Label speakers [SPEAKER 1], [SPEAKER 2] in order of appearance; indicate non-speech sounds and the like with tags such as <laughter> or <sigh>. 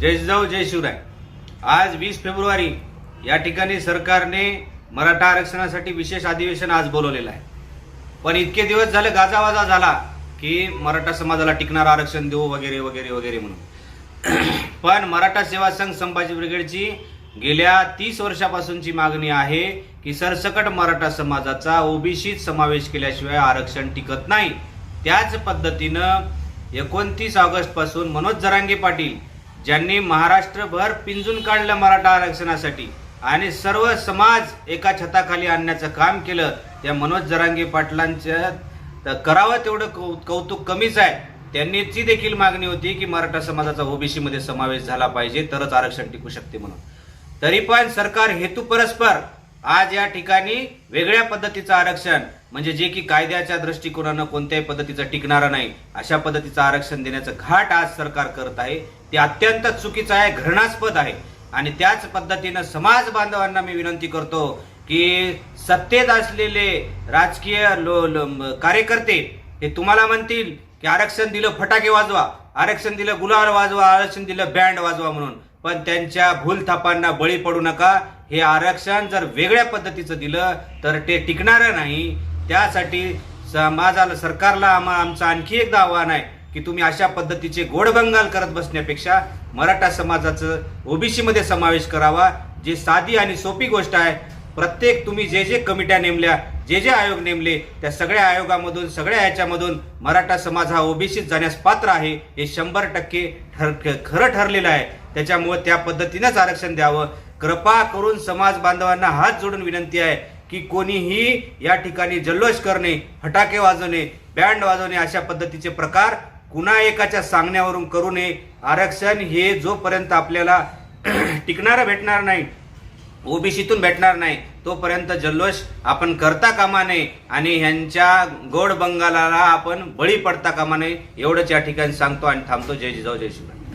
[SPEAKER 1] जय जिजाऊ जय शिवराय. आज वीस फेब्रुवारी या ठिकाणी सरकारने मराठा आरक्षणासाठी विशेष अधिवेशन आज बोलवलेलं आहे. पण इतके दिवस झाले गाजावाजा झाला की मराठा समाजाला टिकणार आरक्षण देऊ वगैरे वगैरे वगैरे म्हणून. <clears throat> पण मराठा सेवा संघ संभाजी ब्रिगेडची गेल्या तीस वर्षापासूनची मागणी आहे की सरसकट मराठा समाजाचा ओबीसीत समावेश केल्याशिवाय आरक्षण टिकत नाही. त्याच पद्धतीनं एकोणतीस ऑगस्टपासून मनोज जरांगे पाटील ज्यांनी महाराष्ट्रभर पिंजून काढलं मराठा आरक्षणासाठी आणि सर्व समाज एका छताखाली आणण्याचं काम केलं त्या मनोज जरांगे पाटलांच्या तर करावं तेवढं कौ कौतुक कमीच आहे. त्यांनी ती देखील मागणी होती की मराठा समाजाचा ओबीसीमध्ये समावेश झाला पाहिजे तरच आरक्षण टिकू शकते म्हणून. तरी पण सरकार हेतू परस्पर आज या ठिकाणी वेगळ्या पद्धतीचं आरक्षण म्हणजे जे की कायद्याच्या दृष्टिकोनानं कोणत्याही पद्धतीचं टिकणारं नाही अशा पद्धतीचं आरक्षण देण्याचं घाट आज सरकार करत आहे. ते अत्यंत चुकीचं आहे घृणास्पद आहे. आणि त्याच पद्धतीनं समाज बांधवांना मी विनंती करतो की सत्तेत असलेले राजकीय लो, कार्यकर्ते हे तुम्हाला म्हणतील की आरक्षण दिलं फटाके वाजवा आरक्षण दिलं गुलाल वाजवा आरक्षण दिलं बँड वाजवा म्हणून. पण त्यांच्या भूलथापांना बळी पडू नका. हे आरक्षण जर वेगळ्या पद्धतीचं दिलं तर ते टिकणारं नाही. त्यासाठी समाजाला सरकारला आम्हा आमचं आणखी एकदा आव्हान आहे की तुम्ही अशा पद्धतीचे गोडबंगाल करत बसण्यापेक्षा मराठा समाजाचं ओबीसीमध्ये समावेश करावा. जी साधी आणि सोपी गोष्ट आहे प्रत्येक तुम्ही जे जे कमिट्या नेमल्या जे जे आयोग नेमले त्या सगळ्या आयोगामधून सगळ्या ह्याच्यामधून मराठा समाज हा ओबीसीत जाण्यास पात्र आहे हे शंभर टक्के ठर खरं ठरलेलं आहे. त्याच्यामुळे त्या पद्धतीनंच आरक्षण द्यावं. कृपा करून समाज बांधवांना हात जोडून विनंती आहे की कोणीही या ठिकाणी जल्लोष करणे फटाके वाजवणे बँड वाजवणे अशा पद्धतीचे प्रकार कुणा एकाच्या सांगण्यावरून करू नये. आरक्षण हे जोपर्यंत आपल्याला <clears throat> टिकणारं भेटणार नाही ओबीसीतून भेटणार नाही. तोपर्यंत जल्लोष आपण करता कामा नये आणि ह्यांच्या गोड बंगालाला आपण बळी पडता कामा नये एवढंच या ठिकाणी सांगतो आणि थांबतो. जय जिजाऊ जय शिवराय